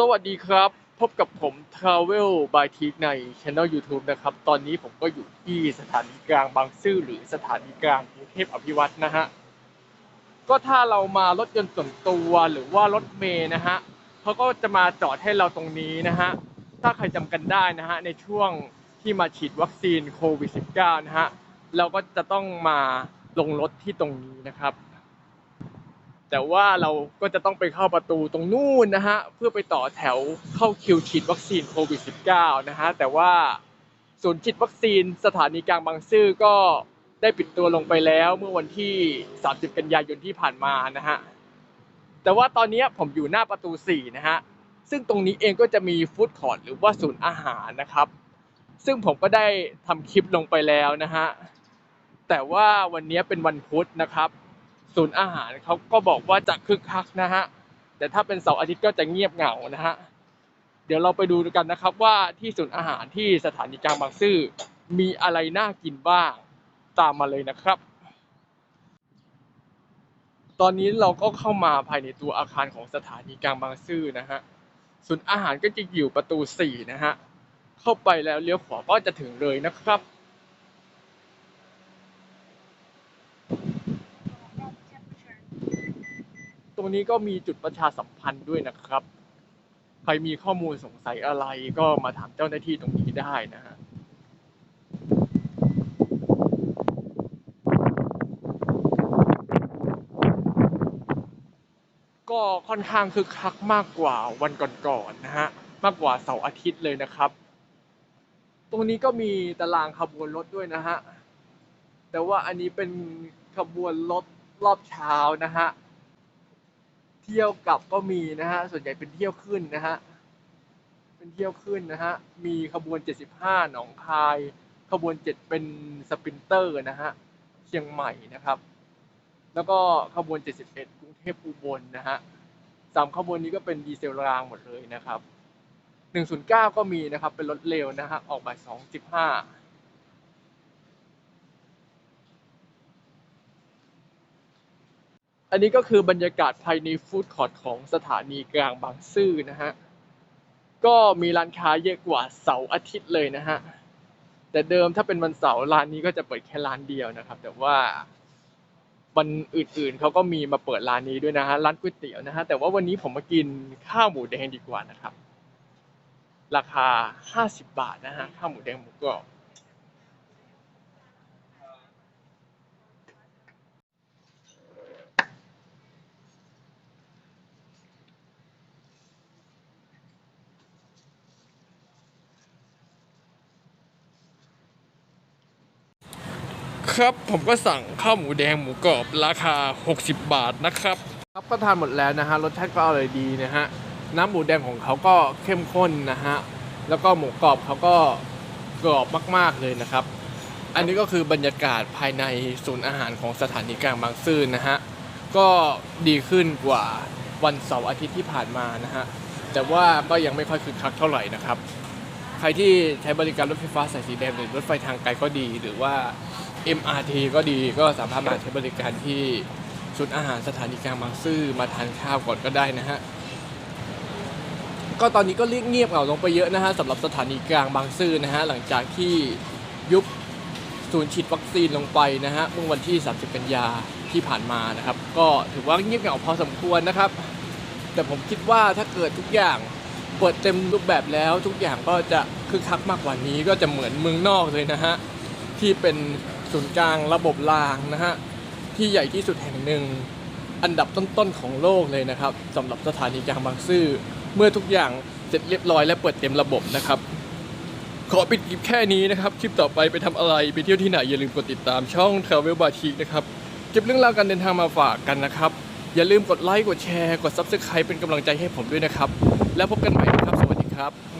สวัสดีครับ พบกับผม Travel by t ใน Channel YouTube นะครับ ตอนนี้ผมก็อยู่ที่สถานีกลางบางซื่อหรือสถานีกลางกรุงเทพอภิวัตนะฮะ ก็ถ้าเรามารถยนต์ส่วนตัวหรือว่ารถเมย์นะฮะเขาก็จะมาจอดให้เราตรงนี้นะฮะ ถ้าใครจำกันได้นะฮะ ในช่วงที่มาฉีดวัคซีนโควิด -19 นะฮะ เราก็จะต้องมาลงรถที่ตรงนี้นะครับ แต่ว่าเราก็จะต้องไปเข้าประตูตรงนู่นนะฮะ เพื่อไปต่อแถวเข้าคิวฉีดวัคซีนโควิด -19 นะฮะ แต่ว่าศูนย์ฉีดวัคซีนสถานีกลางบางซื่อก็ได้ปิดตัวลงไปแล้วเมื่อวันที่ 30 กันยายนที่ผ่านมานะฮะ แต่ว่าตอนนี้ผมอยู่หน้าประตู 4 นะฮะ ซึ่งตรงนี้เองก็จะมีฟู้ดคอร์ทหรือว่าศูนย์อาหารนะครับ ซึ่งผมก็ได้ทำคลิปลงไปแล้วนะฮะ แต่ว่าวันนี้เป็นวันพุธนะครับ ศูนย์อาหารเขาก็บอกว่าจะคึกคักนะฮะแต่ถ้าเป็นเสาร์อาทิตย์ก็จะเงียบเหงานะฮะเดี๋ยวเราไปดูกันนะครับว่าที่ศูนย์อาหารที่สถานีกลางบางซื่อมีอะไรน่ากินบ้างตามมาเลยนะครับ ตอนนี้เราก็เข้ามาภายในตัวอาคารของสถานีกลางบางซื่อนะฮะศูนย์อาหารก็จะอยู่ประตูสี่นะฮะเข้าไปแล้วเลี้ยวขวาก็จะถึงเลยนะครับ ตรงนี้ก็มีจุดประชาสัมพันธ์ด้วยนะครับ ใครมีข้อมูลสงสัยอะไรก็มาถามเจ้าหน้าที่ตรงนี้ได้นะฮะก็ค่อนข้างคึกคักมากกว่าวันก่อนๆนะฮะมากกว่าเสาร์อาทิตย์เลยนะครับ ตรงนี้ก็มีตารางขบวนรถด้วยนะฮะแต่ว่าอันนี้เป็นขบวนรถรอบเช้านะฮะ เที่ยวกลับก็มีนะฮะ ส่วนใหญ่เป็นเที่ยวขึ้นนะฮะ เป็นเที่ยวขึ้นนะฮะ มีขบวน 75 หนองคาย ขบวน 7 เป็นสปรินเตอร์นะฮะ เชียงใหม่นะครับ แล้วก็ขบวน 71 กรุงเทพอุบลนะฮะสามขบวนนี้ก็เป็นดีเซลรางหมดเลยนะครับ 109 ก็มีนะครับ เป็นรถเร็วนะฮะ ออกบ่าย2.15 อันนี้ก็คือบรรยากาศภายในฟู้ดคอร์ทของสถานีกลางบางซื่อนะฮะ ก็มีร้านค้าเยอะกว่าเสาร์อาทิตย์เลยนะฮะ แต่เดิมถ้าเป็นวันเสาร์ร้านนี้ก็จะเปิดแค่ร้านเดียวนะครับ แต่ว่าวันอื่นๆเขาก็มีมาเปิดร้านนี้ด้วยนะฮะร้านก๋วยเตี๋ยวนะฮะแต่ว่าวันนี้ผมมากินข้าวหมูแดงดีกว่านะครับ ราคา 50 บาทนะฮะข้าวหมูแดงหมูกรอบ ครับผมก็สั่งข้าวหมูแดงหมูกรอบราคา 60 บาทนะครับครับก็ทานหมดแล้วนะฮะรสชาติก็อร่อยดีนะฮะน้ำหมูแดงของเขาก็เข้มข้นนะฮะแล้วก็หมูกรอบเขาก็กรอบมาก ๆเลยนะครับ อันนี้ก็คือบรรยากาศภายในศูนย์อาหารของสถานีกลางบางซื่อนะฮะก็ดีขึ้นกว่าวันเสาร์อาทิตย์ที่ผ่านมานะฮะแต่ว่าก็ยังไม่ค่อยคึกคักเท่าไหร่นะครับ ใครที่ใช้บริการรถไฟฟ้าสายสีแดงหรือรถไฟทางไกลก็ดีหรือว่า MRT ก็ดีก็สามารถมาใช้บริการที่ศูนย์อาหารสถานีกลางบางซื่อมาทานข้าวก่อนก็ได้นะฮะ ก็ตอนนี้ก็เรียกเงียบเหงาลงไปเยอะนะฮะสำหรับสถานีกลางบางซื่อนะฮะหลังจากที่ยุบศูนย์ฉีดวัคซีนลงไปนะฮะเมื่อวันที่ 30 กันยาที่ผ่านมานะครับ ก็ถือว่าเงียบเหงาพอสมควรนะครับ แต่ผมคิดว่าถ้าเกิดทุกอย่างเปิดเต็มรูปแบบแล้วทุกอย่างก็จะคึกคักมากกว่านี้ก็จะเหมือนเมืองนอกเลยนะฮะที่เป็น ศูนย์กลางระบบรางนะฮะที่ใหญ่ที่สุดแห่งหนึ่ง อันดับต้นๆของโลกเลยนะครับสำหรับสถานีกลางบางซื่อเมื่อทุกอย่างเสร็จเรียบร้อยและเปิดเต็มระบบนะครับ ขอปิดคลิปแค่นี้นะครับ คลิปต่อไปไปทำอะไรไปเที่ยวที่ไหนอย่าลืมกดติดตามช่อง Travel b a t i k นะครับเก็บเรื่องราวการเดินทางมาฝากกันนะครับ อย่าลืมกดไลค์กดแชร์กด Subscribe เป็นกำลังใจให้ผมด้วยนะครับ แล้วพบกันใหม่นะครับ สวัสดีครับ